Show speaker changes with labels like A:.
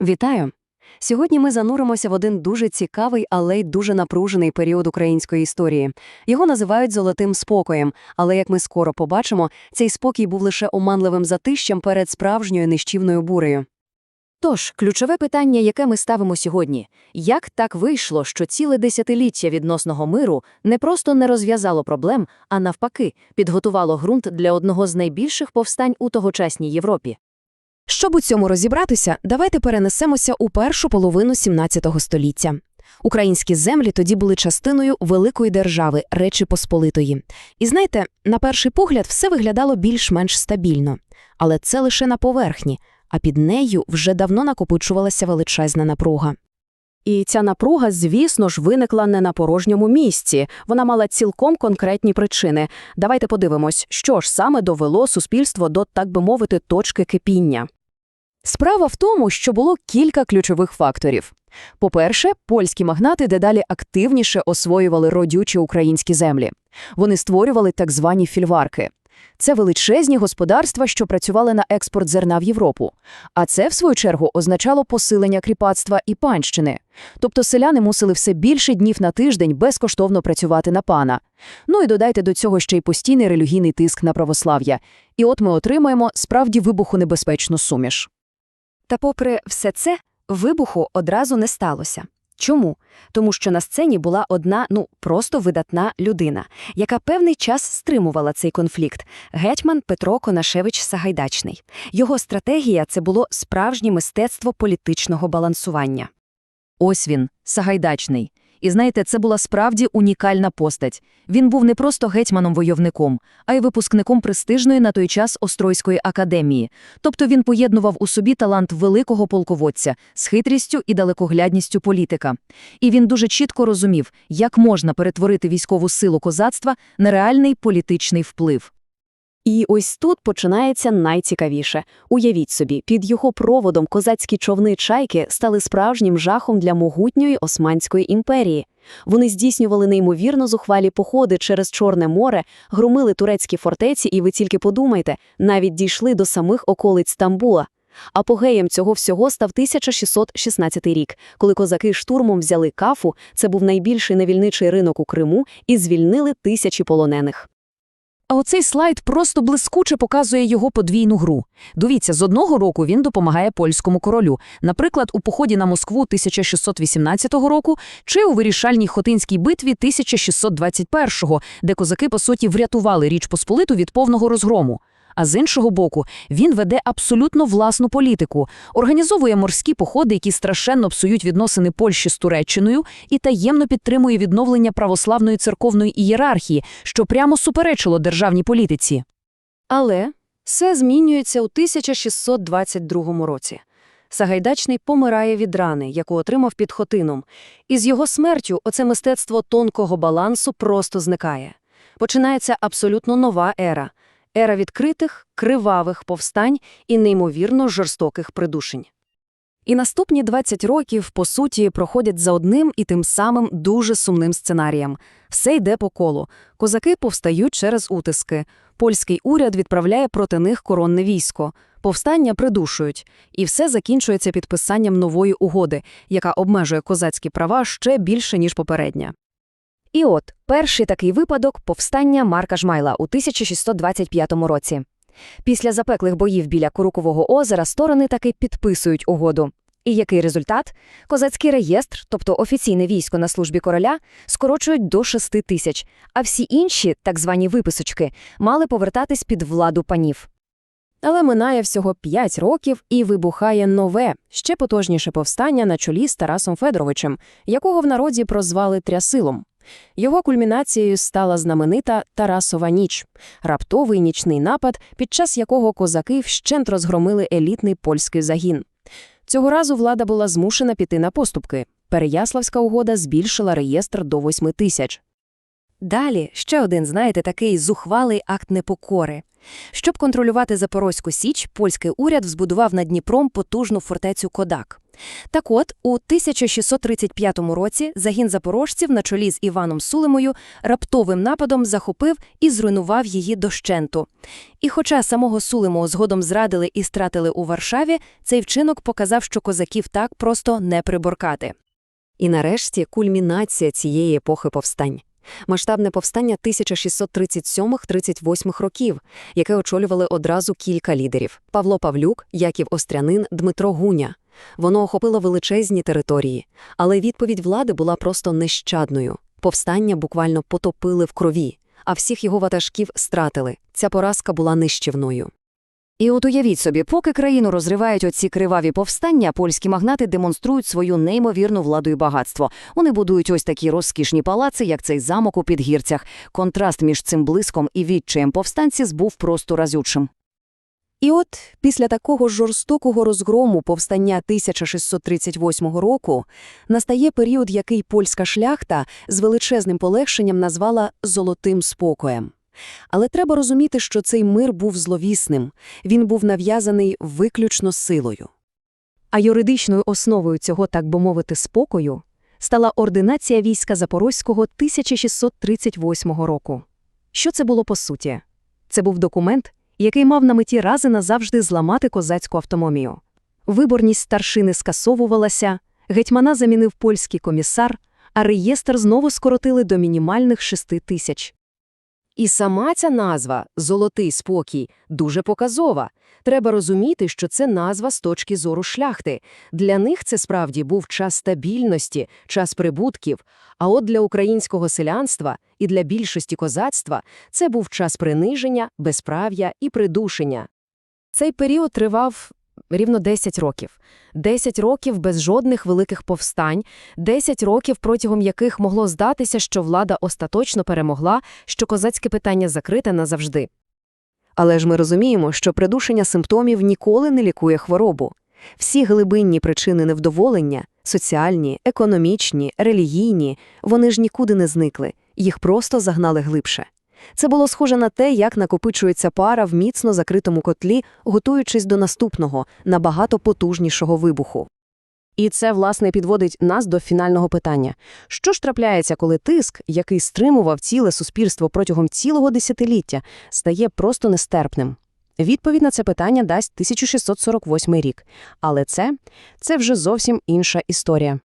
A: Вітаю! Сьогодні ми зануримося в один дуже цікавий, але й дуже напружений період української історії. Його називають «золотим спокоєм», але, як ми скоро побачимо, цей спокій був лише оманливим затищем перед справжньою нищівною бурею.
B: Тож, ключове питання, яке ми ставимо сьогодні – як так вийшло, що ціле десятиліття відносного миру не просто не розв'язало проблем, а навпаки, підготувало ґрунт для одного з найбільших повстань у тогочасній Європі?
C: Щоб у цьому розібратися, давайте перенесемося у першу половину 17 століття. Українські землі тоді були частиною великої держави Речі Посполитої. І знаєте, на перший погляд все виглядало більш-менш стабільно. Але це лише на поверхні, а під нею вже давно накопичувалася величезна напруга.
D: І ця напруга, звісно ж, виникла не на порожньому місці. Вона мала цілком конкретні причини. Давайте подивимось, що ж саме довело суспільство до, так би мовити, точки кипіння.
A: Справа в тому, що було кілька ключових факторів. По-перше, польські магнати дедалі активніше освоювали родючі українські землі. Вони створювали так звані фільварки. Це величезні господарства, що працювали на експорт зерна в Європу. А це, в свою чергу, означало посилення кріпацтва і панщини. Тобто селяни мусили все більше днів на тиждень безкоштовно працювати на пана. Ну і додайте до цього ще й постійний релігійний тиск на православ'я. І от ми отримаємо справді вибухонебезпечну суміш.
E: Та попри все це, вибуху одразу не сталося. Чому? Тому що на сцені була одна, ну, просто видатна людина, яка певний час стримувала цей конфлікт – гетьман Петро Конашевич Сагайдачний. Його стратегія – це було справжнє мистецтво політичного балансування.
B: Ось він, Сагайдачний. І знаєте, це була справді унікальна постать. Він був не просто гетьманом-войовником, а й випускником престижної на той час Остройської академії. Тобто він поєднував у собі талант великого полководця з хитрістю і далекоглядністю політика. І він дуже чітко розумів, як можна перетворити військову силу козацтва на реальний політичний вплив.
D: І ось тут починається найцікавіше. Уявіть собі, під його проводом козацькі човни чайки стали справжнім жахом для могутньої Османської імперії. Вони здійснювали неймовірно зухвалі походи через Чорне море, громили турецькі фортеці, і ви тільки подумайте, навіть дійшли до самих околиць Стамбула. Апогеєм цього всього став 1616 рік, коли козаки штурмом взяли кафу, це був найбільший невільничий ринок у Криму, і звільнили тисячі полонених.
C: А оцей слайд просто блискуче показує його подвійну гру. Дивіться, з одного року він допомагає польському королю, наприклад, у поході на Москву 1618 року чи у вирішальній Хотинській битві 1621, де козаки, по суті, врятували Річ Посполиту від повного розгрому. А з іншого боку, він веде абсолютно власну політику, організовує морські походи, які страшенно псують відносини Польщі з Туреччиною, і таємно підтримує відновлення православної церковної ієрархії, що прямо суперечило державній політиці.
D: Але все змінюється у 1622 році. Сагайдачний помирає від рани, яку отримав під Хотином, і з його смертю оце мистецтво тонкого балансу просто зникає. Починається абсолютно нова ера – ера відкритих, кривавих повстань і неймовірно жорстоких придушень. І наступні 20 років, по суті, проходять за одним і тим самим дуже сумним сценарієм. Все йде по колу. Козаки повстають через утиски. Польський уряд відправляє проти них коронне військо. Повстання придушують. І все закінчується підписанням нової угоди, яка обмежує козацькі права ще більше, ніж попередня.
E: І от, перший такий випадок – повстання Марка Жмайла у 1625 році. Після запеклих боїв біля Курукового озера сторони таки підписують угоду. І який результат? Козацький реєстр, тобто офіційне військо на службі короля, скорочують до 6 тисяч, а всі інші, так звані виписочки, мали повертатись під владу панів.
D: Але минає всього 5 років і вибухає нове, ще потужніше повстання на чолі з Тарасом Федоровичем, якого в народі прозвали Трясилом. Його кульмінацією стала знаменита Тарасова ніч – раптовий нічний напад, під час якого козаки вщент розгромили елітний польський загін. Цього разу влада була змушена піти на поступки. Переяславська угода збільшила реєстр до 8 тисяч.
E: Далі ще один, знаєте, такий зухвалий акт непокори. Щоб контролювати Запорозьку Січ, польський уряд збудував над Дніпром потужну фортецю Кодак. Так от, у 1635 році загін запорожців на чолі з Іваном Сулимою раптовим нападом захопив і зруйнував її дощенту. І хоча самого Сулиму згодом зрадили і стратили у Варшаві, цей вчинок показав, що козаків так просто не приборкати.
A: І нарешті кульмінація цієї епохи повстань. Масштабне повстання 1637-38 років, яке очолювали одразу кілька лідерів – Павло Павлюк, Яків Острянин, Дмитро Гуня. Воно охопило величезні території, але відповідь влади була просто нещадною. Повстання буквально потопили в крові, а всіх його ватажків стратили. Ця поразка була нищівною.
E: І от уявіть собі, поки країну розривають оці криваві повстання, польські магнати демонструють свою неймовірну владу і багатство. Вони будують ось такі розкішні палаци, як цей замок у Підгірцях. Контраст між цим блиском і відчаєм повстанців був просто разючим.
D: І от після такого жорстокого розгрому повстання 1638 року настає період, який польська шляхта з величезним полегшенням назвала «золотим спокоєм». Але треба розуміти, що цей мир був зловісним, він був нав'язаний виключно силою. А юридичною основою цього, так би мовити, спокою стала ординація війська Запорозького 1638 року. Що це було по суті? Це був документ, який мав на меті раз і назавжди зламати козацьку автономію. Виборність старшини скасовувалася, гетьмана замінив польський комісар, а реєстр знову скоротили до мінімальних шести тисяч. І сама ця назва «Золотий спокій» дуже показова. Треба розуміти, що це назва з точки зору шляхти. Для них це справді був час стабільності, час прибутків, а от для українського селянства і для більшості козацтва це був час приниження, безправ'я і придушення. Цей період тривав рівно 10 років. 10 років без жодних великих повстань, 10 років, протягом яких могло здатися, що влада остаточно перемогла, що козацьке питання закрите назавжди. Але ж ми розуміємо, що придушення симптомів ніколи не лікує хворобу. Всі глибинні причини невдоволення – соціальні, економічні, релігійні – вони ж нікуди не зникли, їх просто загнали глибше. Це було схоже на те, як накопичується пара в міцно закритому котлі, готуючись до наступного, набагато потужнішого вибуху. І це, власне, підводить нас до фінального питання. Що ж трапляється, коли тиск, який стримував ціле суспільство протягом цілого десятиліття, стає просто нестерпним? Відповідь на це питання дасть 1648 рік. Але це, це вже зовсім інша історія.